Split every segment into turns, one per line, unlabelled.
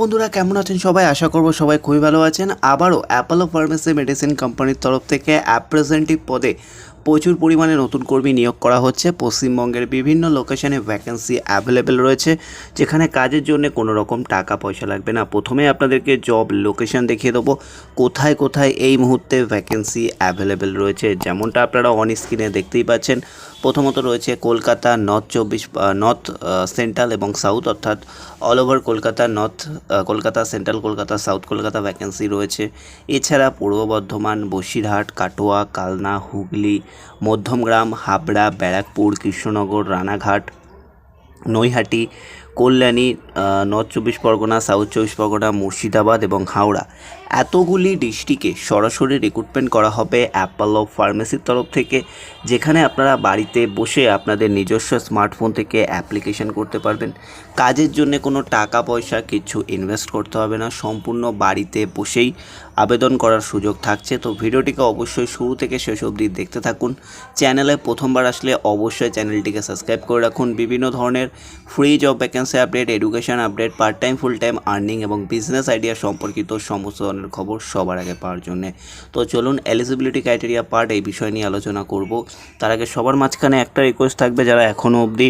বন্ধুরা, কেমন আছেন সবাই? আশা করব সবাই খুবই ভালো আছেন। আবারও অ্যাপোলো ফার্মেসি মেডিসিন কোম্পানির তরফ থেকে অ্যাপ্রেজেন্টিভ পদে প্রচুর পরিমাণে নতুন কর্মী নিয়োগ করা হচ্ছে। পশ্চিমবঙ্গের বিভিন্ন লোকেশনে ভ্যাকেন্সি অ্যাভেলেবেল রয়েছে, যেখানে কাজের জন্য কোনো রকম টাকা পয়সা লাগবে না। প্রথমে আপনাদেরকে জব লোকেশন দেখিয়ে দেবো। কোথায় কোথায় এই মুহূর্তে ভ্যাকেন্সি অ্যাভেলেবেল রয়েছে? যেমনটা আপনারা অন স্ক্রিনে দেখতেই পাচ্ছেন। প্রথমত রয়েছে কলকাতা নর্থ চব্বিশ নর্থ সেন্ট্রাল এবং সাউথ, অর্থাৎ all over Kolkata north Kolkata central, Kolkata south, Kolkata vacancy রয়েছে। এছাড়া পূর্ব বর্ধমান, বসিরহাট, কাটোয়া, কালনা, হুগলি, মধ্যমগ্রাম, হাবড়া, ব্যারাকপুর, কৃষ্ণনগর, রানাঘাট, নৈহাটি, কল্যাণী নর্থ চব্বিশ পরগনা, সাউথ চব্বিশ পরগনা, মুর্শিদাবাদ এবং হাওড়া। এতগুলি ডিস্ট্রিক্টে সরাসরি রিক্রুটমেন্ট করা হবে অ্যাপেলো ফার্মেসির তরফ থেকে, যেখানে আপনারা বাড়িতে বসে আপনাদের নিজস্ব স্মার্টফোন থেকে অ্যাপ্লিকেশন করতে পারবেন। কাজের জন্য কোনো টাকা পয়সা কিছু ইনভেস্ট করতে হবে না, সম্পূর্ণ বাড়িতে বসেই আবেদন করার সুযোগ থাকছে। তো ভিডিওটিকে অবশ্যই শুরু থেকে শেষ অবধি দেখতে থাকুন। চ্যানেলে প্রথমবার আসলে অবশ্যই চ্যানেলটিকে সাবস্ক্রাইব করে রাখুন। বিভিন্ন ধরনের free job vacancy update education update part time full time earning এবং বিজনেস আইডিয়া সম্পর্কিত সমস্ত ধরনের খবর সবার আগে পাওয়ার জন্যে। তো চলুন এলিজিবিলিটি ক্রাইটেরিয়া পার্ট এই বিষয় নিয়ে আলোচনা করব। তার আগে সবার মাঝখানে একটা রিকোয়েস্ট থাকবে যারা এখনও অবধি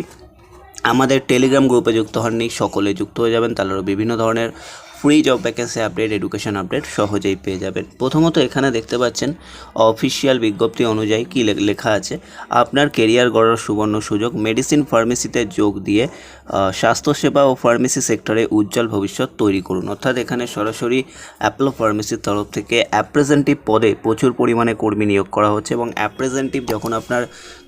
আমাদের টেলিগ্রাম গ্রুপে যুক্ত হননি, সকলে যুক্ত হয়ে যাবেন। তাহলে বিভিন্ন ধরনের free job vacancy update education update সহজেই পেয়ে যাবেন। প্রথমত এখানে দেখতে পাচ্ছেন অফিসিয়াল বিজ্ঞপ্তি অনুযায়ী কী লেখা আছে, আপনার কেরিয়ার গড়ার সুবর্ণ সুযোগ মেডিসিন ফার্মেসিতে যোগ দিয়ে স্বাস্থ্যসেবা ও ফার্মেসি সেক্টরে উজ্জ্বল ভবিষ্যৎ তৈরি করুন। অর্থাৎ এখানে সরাসরি অ্যাপলো ফার্মেসির তরফ থেকে অ্যাপ্রেজেন্টিভ পদে প্রচুর পরিমাণে কর্মী নিয়োগ করা হচ্ছে এবং অ্যাপ্রেজেন্টিভ যখন আপনার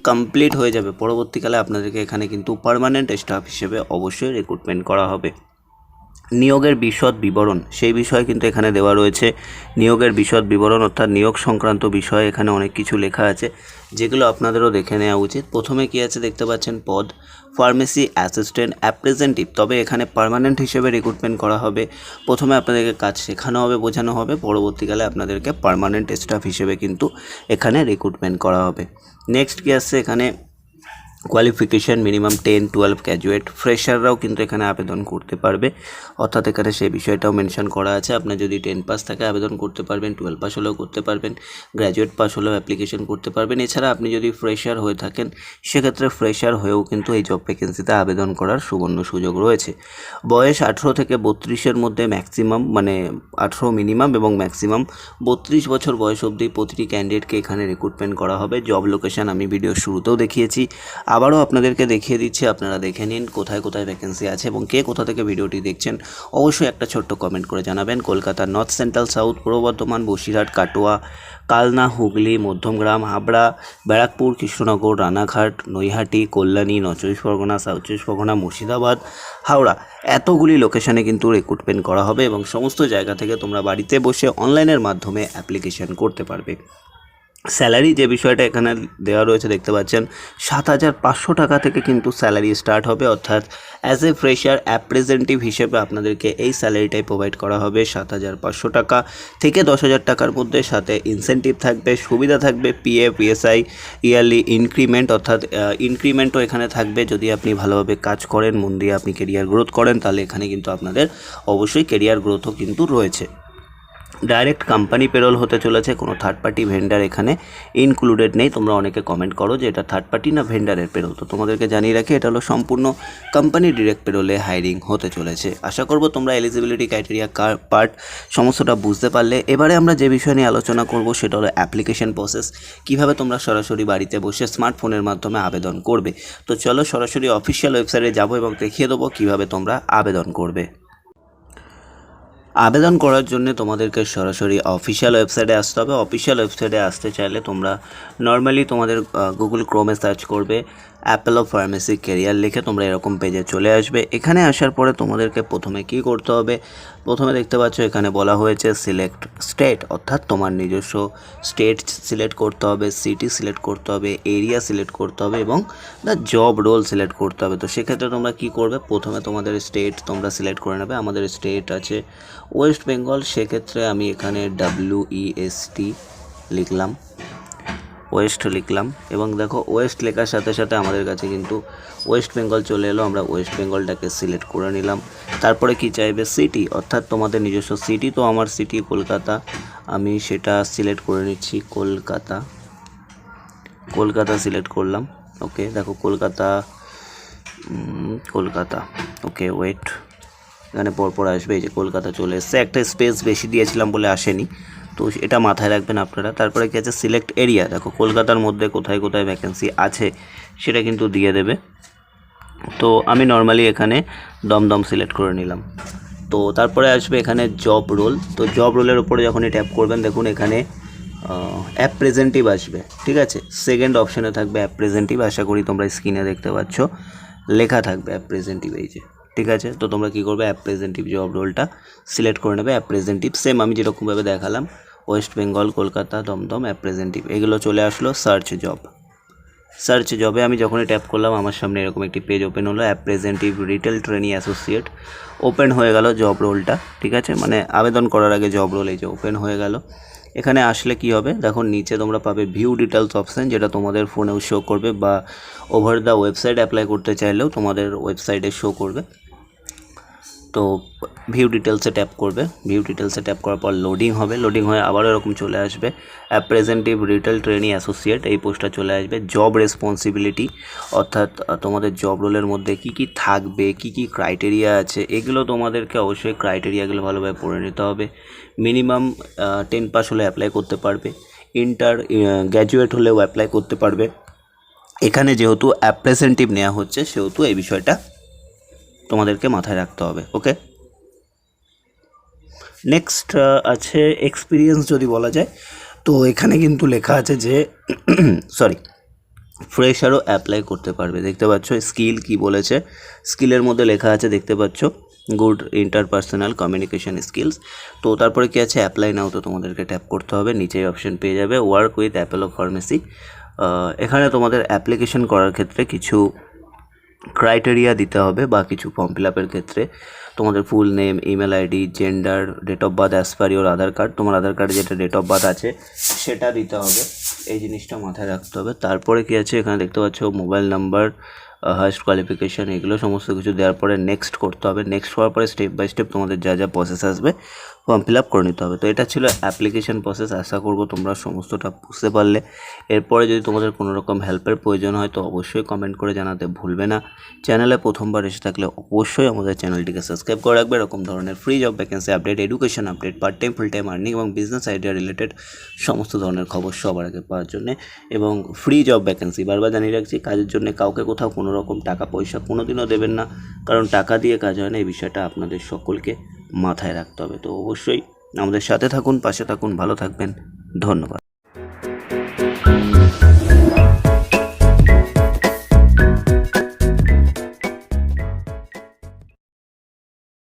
কমপ্লিট হয়ে যাবে, পরবর্তীকালে আপনাদেরকে এখানে কিন্তু পারমানেন্ট স্টাফ হিসেবে অবশ্যই রিক্রুটমেন্ট করা হবে। নিয়োগের বিশদ বিবরণ, সেই বিষয়ে কিন্তু এখানে দেওয়া রয়েছে। নিয়োগের বিশদ বিবরণ অর্থাৎ নিয়োগ সংক্রান্ত বিষয়ে এখানে অনেক কিছু লেখা আছে, যেগুলো আপনাদেরও দেখে নেওয়া উচিত। প্রথমে কি আছে দেখতে পাচ্ছেন? পদ, ফার্মেসি অ্যাসিস্ট্যান্ট অ্যাপ্রেজেন্টিভ, তবে এখানে পার্মানেন্ট হিসেবে রিক্রুটমেন্ট করা হবে। প্রথমে আপনাদেরকে কাজ শেখানো হবে, বোঝানো হবে, পরবর্তীকালে আপনাদেরকে পার্মানেন্ট স্টাফ হিসেবে কিন্তু এখানে রিক্রুটমেন্ট করা হবে। নেক্সট কি আসছে এখানে? Qualification minimum ten twelve graduate ফ্রেশাররাও কিন্তু এখানে আবেদন করতে পারবে। অর্থাৎ এখানে সেই বিষয়টাও মেনশন করা আছে। আপনার যদি টেন পাস থাকে, আবেদন করতে পারবেন টুয়েলভ পাস হলেও করতে পারবেন গ্র্যাজুয়েট পাস হলেও অ্যাপ্লিকেশন করতে পারবেন। এছাড়া আপনি যদি ফ্রেশার হয়ে থাকেন, সেক্ষেত্রে ফ্রেশার হয়েও কিন্তু এই জব ভ্যাকেন্সিতে আবেদন করার সুবর্ণ সুযোগ রয়েছে। বয়স আঠেরো থেকে বত্রিশের মধ্যে ম্যাক্সিমাম মানে আঠেরো মিনিমাম এবং ম্যাক্সিমাম বত্রিশ বছর বয়স অবধি প্রতিটি ক্যান্ডিডেটকে এখানে রিক্রুটমেন্ট করা হবে। জব লোকেশন আমি ভিডিওর শুরুতেও দেখিয়েছি। আবারও আপনাদেরকে দেখিয়ে দিচ্ছি, আপনারা দেখে নিন কোথায় কোথায় ভ্যাকেন্সি আছে এবং কে কোথা থেকে ভিডিওটি দেখছেন। অবশ্যই একটা ছোট্ট কমেন্ট করে জানাবেন। কলকাতা নর্থ সেন্ট্রাল সাউথ পূর্ব বর্ধমান বসিরহাট কাটোয়া কালনা হুগলি মধ্যমগ্রাম হাবড়া ব্যারাকপুর কৃষ্ণনগর রানাঘাট নৈহাটি কল্যাণী নর্থ পরগনা সাউথ চব্বিশ পরগনা মুর্শিদাবাদ হাওড়া এতগুলি লোকেশনে কিন্তু রিক্রুটমেন্ট করা হবে এবং সমস্ত জায়গা থেকে তোমরা বাড়িতে বসে অনলাইনের মাধ্যমে অ্যাপ্লিকেশন করতে পারবে। স্যালারি যে বিষয়টা এখানে দেওয়া রয়েছে, দেখতে পাচ্ছেন, সাত হাজার পাঁচশো টাকা থেকে কিন্তু স্যালারি স্টার্ট হবে। অর্থাৎ অ্যাজ এ ফ্রেশার অ্যাপ্রেজেন্টিভ হিসেবে আপনাদেরকে এই স্যালারিটাই প্রোভাইড করা হবে সাত হাজার পাঁচশো টাকা থেকে দশ হাজার টাকার মধ্যে। সাথে ইনসেন্টিভ থাকবে, সুবিধা থাকবে পিএফ পিএসআই ইয়ারলি ইনক্রিমেন্ট অর্থাৎ ইনক্রিমেন্টও এখানে থাকবে। যদি আপনি ভালোভাবে কাজ করেন, মন দিয়ে আপনি কেরিয়ার গ্রোথ করেন, তাহলে এখানে কিন্তু আপনাদের অবশ্যই কেরিয়ার গ্রোথও কিন্তু রয়েছে। ডাইরেক্ট কোম্পানি পেরোল হতে চলেছে, কোনো থার্ড পার্টি ভেন্ডার এখানে ইনক্লুডেড নেই। তোমরা অনেকে কমেন্ট করো যে এটা থার্ড পার্টি না ভেন্ডারের পেরোল তো তোমাদেরকে জানিয়ে রাখি, এটা হলো সম্পূর্ণ কোম্পানি ডিরেক্ট পেরোলে হায়ারিং হতে চলেছে। আশা করব তোমরা এলিজিবিলিটি ক্রাইটেরিয়া কার পার্ট সমস্তটা বুঝতে পারলে। এবারে আমরা যে বিষয় নিয়ে আলোচনা করব, সেটা হলো অ্যাপ্লিকেশন প্রসেস কীভাবে তোমরা সরাসরি বাড়িতে বসে স্মার্টফোনের মাধ্যমে আবেদন করবে? তো চলো সরাসরি অফিসিয়াল ওয়েবসাইটে যাব এবং দেখিয়ে দেবো কীভাবে তোমরা আবেদন করবে। আবেদন করার জন্য তোমাদেরকে সরাসরি অফিসিয়াল ওয়েবসাইটে আসতে হবে। অফিসিয়াল ওয়েবসাইটে আসতে চাইলে তোমরা নর্মালি তোমাদের গুগল ক্রোমে সার্চ করবে অ্যাপেলো ফার্মেসি কেরিয়ার লিখে তোমরা এরকম পেজে চলে আসবে। এখানে আসার পরে তোমাদেরকে প্রথমে কি করতে হবে? প্রথমে দেখতে পাচ্ছ এখানে বলা হয়েছে সিলেক্ট স্টেট অর্থাৎ তোমার নিজস্ব স্টেট সিলেক্ট করতে হবে সিটি সিলেক্ট করতে হবে এরিয়া সিলেক্ট করতে হবে এবং দ্য জব রোল সিলেক্ট করতে হবে। তো সেক্ষেত্রে তোমরা কি করবে? প্রথমে তোমাদের স্টেট তোমরা সিলেক্ট করে নেবে। আমাদের স্টেট আছে ওয়েস্ট বেঙ্গল সেক্ষেত্রে আমি এখানে ডাব্লিউ ইএসটি লিখলাম ওয়েস্ট লিখলাম। এবং দেখো ওয়েস্ট লেখার সাথে সাথে আমাদের কাছে কিন্তু ওয়েস্ট বেঙ্গল চলে এলো, আমরা ওয়েস্ট বেঙ্গলটাকে সিলেক্ট করে নিলাম। তারপরে কি চাইবে? সিটি অর্থাৎ তোমাদের নিজস্ব সিটি তো আমার সিটি কলকাতা, আমি সেটা সিলেক্ট করে নিচ্ছি, কলকাতা। কলকাতা সিলেক্ট করলাম ওকে দেখো কলকাতা কলকাতা ওকে ওয়েট এখানে পরপর আসবে, এই যে কলকাতা চলে এসছে। একটা স্পেস বেশি দিয়েছিলাম বলে আসেনি। তো এটা মাথায় রাখবেন আপনারা। তারপরে কি আছে? সিলেক্ট এরিয়া দেখো, কলকাতার মধ্যে কোথায় কোথায় ভ্যাকেন্সি আছে, সেটা কিন্তু দিয়ে দেবে। তো আমি নর্মালি এখানে দমদম সিলেক্ট করে নিলাম। তো তারপরে আসবে এখানে জব রোল তো জব রোলের উপরে যখনই ট্যাপ করবেন, দেখুন এখানে অ্যাপ প্রেজেন্টিভ আসবে, ঠিক আছে? সেকেন্ড অপশানে থাকবে অ্যাপ প্রেজেন্টিভ আশা করি তোমরা স্ক্রিনে দেখতে পাচ্ছ। লেখা থাকবে অ্যাপ প্রেজেন্টিভ এই যে। ঠিক আছে? তো তোমরা কী করবে? অ্যাপ প্রেজেন্টিভ জব রোলটা সিলেক্ট করে নেবে অ্যাপ প্রেজেন্টিভ সেম আমি যেরকমভাবে দেখালাম west Bengal Kolkata Dumdum apprentice এগুলো চলে আসলো সার্চ জব সার্চ জবে আমি যখনই ট্যাপ করলাম, আমার সামনে এরকম একটি পেজ ওপেন হলো apprentice retail trainee associate open হয়ে গেল জব রোলটা ঠিক আছে? মানে আবেদন করার আগে জব রোল এই যে ওপেন হয়ে গেল। এখানে আসলে কি হবে? দেখো, নিচে তোমরা পাবে ভিউ ডিটেলস অপশান যেটা তোমাদের ফোনেও শো করবে বা ওভার দ্য ওয়েবসাইট অ্যাপ্লাই করতে চাইলেও তোমাদের ওয়েবসাইটে শো করবে। তো ভিউ ডিটেলসে ট্যাপ করবে। ভিউ ডিটেলসে ট্যাপ করার পর লোডিং হবে। লোডিং হয়ে আবারও এরকম চলে আসবে। অ্যাপ্রেজেন্টিভ রিটেল ট্রেনি অ্যাসোসিয়েট এই পোস্টটা চলে আসবে। জব রেসপন্সিবিলিটি অর্থাৎ তোমাদের জব রোলের মধ্যে কি কি থাকবে, কি কি ক্রাইটেরিয়া আছে, এগুলো তোমাদেরকে অবশ্যই ক্রাইটেরিয়াগুলো ভালোভাবে পড়ে নিতে হবে। মিনিমাম টেন পাস হলে অ্যাপ্লাই করতে পারবে। ইন্টার গ্র্যাজুয়েট হলেও অ্যাপ্লাই করতে পারবে। এখানে যেহেতু অ্যাপ্রেজেন্টিভ নেওয়া হচ্ছে, সেহেতু এই বিষয়টা তোমাদেরকে মাথায় রাখতে হবে ওকে নেক্সট আছে এক্সপিরিয়েন্স যদি বলা যায়, তো এখানে কিন্তু লেখা আছে যে সরি ফ্রেশারও অ্যাপ্লাই করতে পারবে, দেখতে পাচ্ছ স্কিল কি বলেছে? স্কিলের মধ্যে লেখা আছে, দেখতে পাচ্ছ গুড ইন্টারপার্সোনাল কমিউনিকেশন স্কিলস তো তারপরে কি আছে? অ্যাপ্লাই নাও তো তোমাদেরকে ট্যাপ করতে হবে, নিচেই অপশন পেয়ে যাবে ওয়ার্ক উইথ অ্যাপেলো ফার্মেসি এখানে তোমাদের অ্যাপ্লিকেশন করার ক্ষেত্রে কিছু ক্রাইটেরিয়া দিতে হবে বা কিছু ফর্ম ফিল আপের ক্ষেত্রে। তোমাদের full name email ID gender date of birth as per Aadhaar card তোমার আধার কার্ডে যেটা ডেট অফ বার্থ আছে, সেটা দিতে হবে। এই জিনিসটা মাথায় রাখতে হবে। তারপরে কি আছে? এখানে দেখতে পাচ্ছ মোবাইল নাম্বার হাইস্ট কোয়ালিফিকেশান এগুলো সমস্ত কিছু দেওয়ার পরে নেক্সট করতে হবে। নেক্সট হওয়ার পরে স্টেপ বাই স্টেপ তোমাদের যা যা প্রসেস আসবে ফর্ম ফিল আপ করে নিতে হবে। তো এটা ছিল অ্যাপ্লিকেশন প্রসেস আশা করব তোমরা সমস্তটা বুঝতে পারলে। এরপরে যদি তোমাদের কোনো রকম হেল্পের প্রয়োজন হয়, তো অবশ্যই কমেন্ট করে জানাতে ভুলবে না। চ্যানেলে প্রথমবার এসে থাকলে অবশ্যই আমাদের চ্যানেলটিকে সাবস্ক্রাইব করে রাখবে। এরকম ধরনের free job vacancy update education update part time full time earning এবং বিজনেস আইডিয়া রিলেটেড সমস্ত ধরনের খবর সবার আগে পাওয়ার জন্য এবং ফ্রি জব ভ্যাকেন্সি বারবার জানিয়ে রাখছি, কাজের জন্য কাউকে কোথাও কোনো রকম টাকা পয়সা কোনোদিনও দেবেন না। কারণ টাকা দিয়ে কাজ হয় না, এই বিষয়টা আপনাদের সকলকে মাথায় রাখতে হবে। তো অবশ্যই আমাদের সাথে থাকুন পাশে থাকুন ভালো থাকবেন। ধন্যবাদ।